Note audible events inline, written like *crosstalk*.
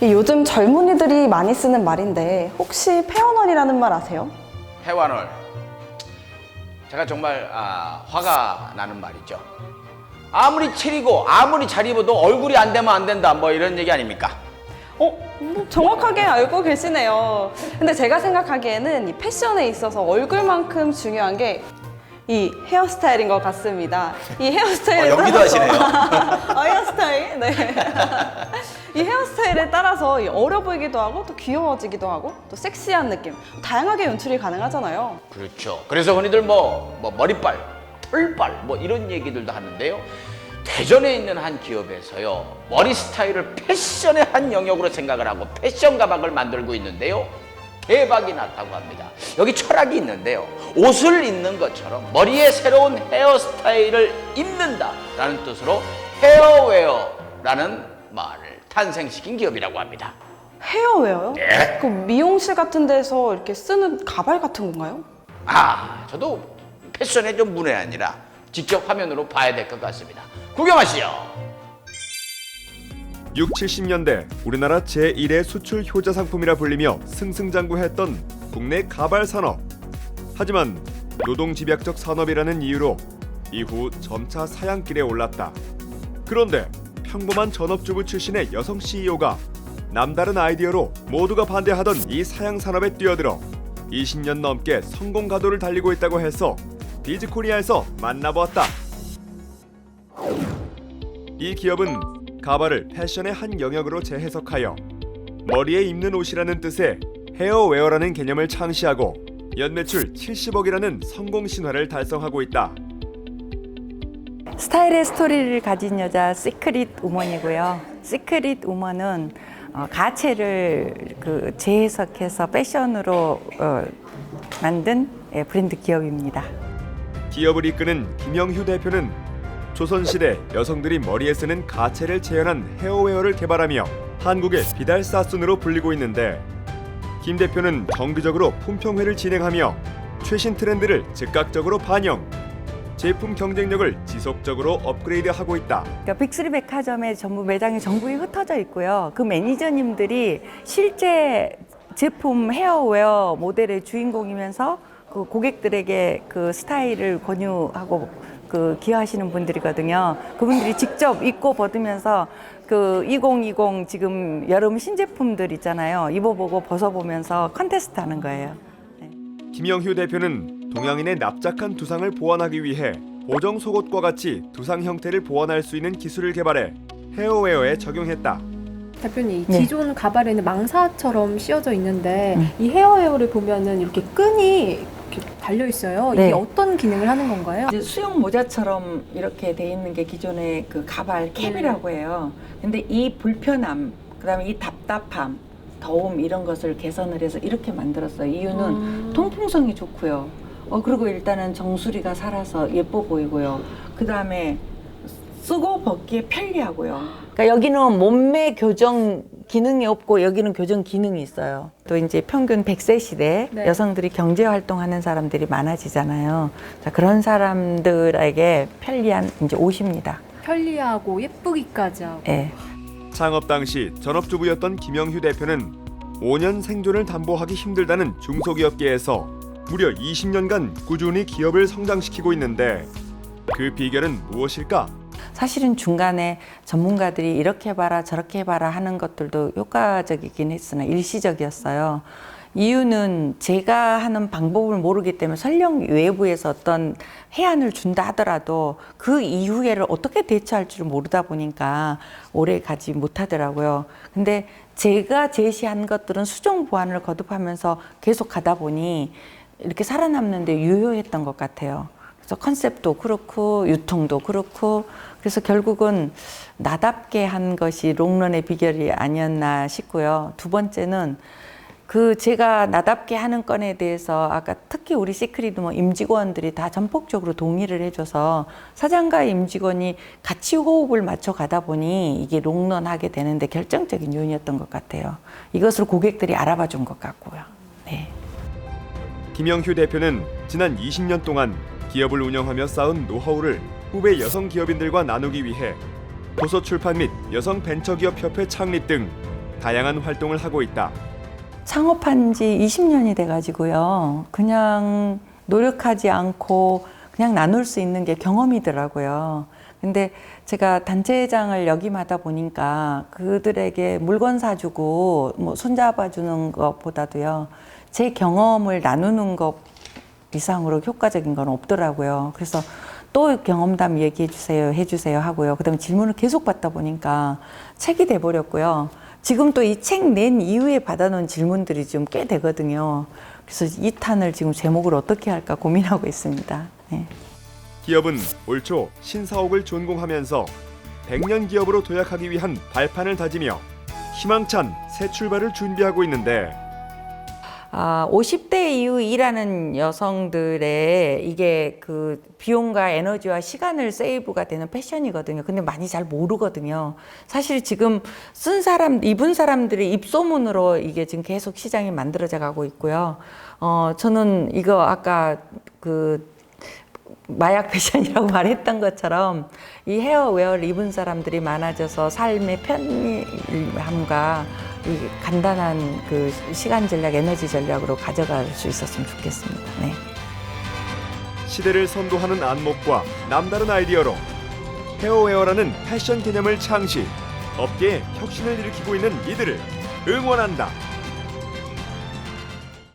이 요즘 젊은이들이 많이 쓰는 말인데 혹시 페어널이라는 말 아세요? 해완을 제가 정말 아, 화가 나는 말이죠. 아무리 체리고 아무리 잘 입어도 얼굴이 안 되면 안 된다 뭐 이런 얘기 아닙니까? 어? 음, 정확하게 알고 계시네요. 근데 제가 생각하기에는 이 패션에 있어서 얼굴만큼 중요한 게 이 헤어스타일인 것 같습니다. 이 헤어스타일에 어, 연기도 따라서 하시네요. *laughs* 어, 헤어스타일? 네. 이 헤어스타일에 따라서 이 어려 보이기도 하고 또 귀여워지기도 하고 또 섹시한 느낌 다양하게 연출이 가능하잖아요. 그렇죠. 그래서 흔히들 뭐, 뭐 머리빨, 뿔빨 뭐 이런 얘기들도 하는데요. 대전에 있는 한 기업에서요 머리 스타일을 패션의 한 영역으로 생각을 하고 패션 가방을 만들고 있는데요. 대박이 났다고 합니다. 여기 철학이 있는데요. 옷을 입는 것처럼 머리에 새로운 헤어스타일을 입는다라는 뜻으로 헤어웨어라는 말을 탄생시킨 기업이라고 합니다. 헤어웨어요? 네. 그 미용실 같은 데서 이렇게 쓰는 가발 같은 건가요? 아, 저도 패션에 좀 문외한이라 직접 화면으로 봐야 될 것 같습니다. 구경하시죠. 6, 70년대 우리나라 제1의 수출 효자 상품이라 불리며 승승장구했던 국내 가발 산업. 하지만 노동 집약적 산업이라는 이유로 이후 점차 사양길에 올랐다. 그런데 평범한 전업주부 출신의 여성 CEO가 남다른 아이디어로 모두가 반대하던 이 사양 산업에 뛰어들어 20년 넘게 성공 가도를 달리고 있다고 해서 비즈코리아에서 만나보았다. 이 기업은 가발을 패션의 한 영역으로 재해석하여 머리에 입는 옷이라는 뜻의 헤어웨어라는 개념을 창시하고 연매출 70억이라는 성공 신화를 달성하고 있다. 스타일의 스토리를 가진 여자 시크릿 우먼이고요. 시크릿 우먼은 어, 가채를 그 재해석해서 패션으로 어, 만든 예, 브랜드 기업입니다. 기업을 이끄는 김영휴 대표는 조선시대 여성들이 머리에 쓰는 가채를 재현한 헤어웨어를 개발하며 한국의 비달 사순으로 불리고 있는데 김 대표는 정기적으로 품평회를 진행하며 최신 트렌드를 즉각적으로 반영, 제품 경쟁력을 지속적으로 업그레이드하고 있다. 그러니까 빅스리 백화점에 전부 매장이 전국에 흩어져 있고요. 그 매니저님들이 실제 제품 헤어웨어 모델의 주인공이면서 그 고객들에게 그 스타일을 권유하고 그 기여하시는 분들이거든요. 그분들이 직접 입고 벗으면서 그 2020 지금 여름 신제품들 있잖아요. 입어보고 벗어보면서 컨테스트 하는 거예요. 김영휴 대표는 동양인의 납작한 두상을 보완하기 위해 보정 속옷과 같이 두상 형태를 보완할 수 있는 기술을 개발해 헤어웨어에 적용했다. 대표님, 이 네. 기존 가발에는 망사처럼 씌워져 있는데 음. 이 헤어웨어를 보면은 이렇게 끈이 이렇게 달려 있어요. 네. 이게 어떤 기능을 하는 건가요? 이제 수영 모자처럼 이렇게 돼 있는 게 기존의 그 가발 캡이라고 해요. 근데 이 불편함, 그다음에 이 답답함, 더움 이런 것을 개선을 해서 이렇게 만들었어요. 이유는 음. 통풍성이 좋고요. 어 그리고 일단은 정수리가 살아서 예뻐 보이고요. 그다음에 쓰고 벗기에 편리하고요. 그러니까 여기는 몸매 교정 기능이 없고 여기는 교정 기능이 있어요. 또 이제 평균 100세 시대 네. 여성들이 경제 활동하는 사람들이 많아지잖아요. 자, 그런 사람들에게 편리한 이제 옷입니다. 편리하고 예쁘기까지 하고. 예. 창업 당시 전업주부였던 김영휴 대표는 5년 생존을 담보하기 힘들다는 중소기업계에서 무려 20년간 꾸준히 기업을 성장시키고 있는데 그 비결은 무엇일까? 사실은 중간에 전문가들이 이렇게 해봐라 저렇게 해봐라 하는 것들도 효과적이긴 했으나 일시적이었어요. 이유는 제가 하는 방법을 모르기 때문에 설령 외부에서 어떤 해안을 준다 하더라도 그 이후에를 어떻게 대처할 줄 모르다 보니까 오래 가지 못하더라고요. 근데 제가 제시한 것들은 수정 보완을 거듭하면서 계속 가다 보니 이렇게 살아남는데 유효했던 것 같아요. 그래서 컨셉도 그렇고 유통도 그렇고 그래서 결국은 나답게 한 것이 롱런의 비결이 아니었나 싶고요. 두 번째는 그 제가 나답게 하는 건에 대해서 아까 특히 우리 시크릿 뭐 임직원들이 다 전폭적으로 동의를 해줘서 사장과 임직원이 같이 호흡을 맞춰 가다 보니 이게 롱런하게 되는데 결정적인 요인이었던 것 같아요. 이것을 고객들이 알아봐 준 것 같고요. 네. 김영휴 대표는 지난 20년 동안 기업을 운영하며 쌓은 노하우를 후배 여성 기업인들과 나누기 위해 도서 출판 및 여성 벤처기업 협회 창립 등 다양한 활동을 하고 있다. 창업한 지 20년이 돼 가지고요. 그냥 노력하지 않고 그냥 나눌 수 있는 게 경험이더라고요. 근데 제가 단체장을 역임하다 보니까 그들에게 물건 사주고 뭐 손잡아주는 것보다도요. 제 경험을 나누는 것 이상으로 효과적인 건 없더라고요. 그래서 또 경험담 얘기해 주세요, 해 주세요 하고요. 그 다음에 질문을 계속 받다 보니까 책이 돼 버렸고요. 지금 또 이 책 낸 이후에 받아놓은 질문들이 좀 꽤 되거든요. 그래서 이 탄을 지금 제목을 어떻게 할까 고민하고 있습니다. 네. 기업은 올 초 신사옥을 준공하면서 100년 기업으로 도약하기 위한 발판을 다지며 희망찬 새 출발을 준비하고 있는데 아, 50대 이후 일하는 여성들의 이게 그 비용과 에너지와 시간을 세이브가 되는 패션이거든요. 근데 많이 잘 모르거든요. 사실 지금 쓴 사람, 입은 사람들의 입소문으로 이게 지금 계속 시장이 만들어져 가고 있고요. 어, 저는 이거 아까 그 마약 패션이라고 *laughs* 말했던 것처럼 이 헤어웨어를 입은 사람들이 많아져서 삶의 편리함과 이 간단한 그 시간 전략, 에너지 전략으로 가져갈 수 있었으면 좋겠습니다. 네. 시대를 선도하는 안목과 남다른 아이디어로 헤어웨어라는 패션 개념을 창시, 업계에 혁신을 일으키고 있는 이들을 응원한다.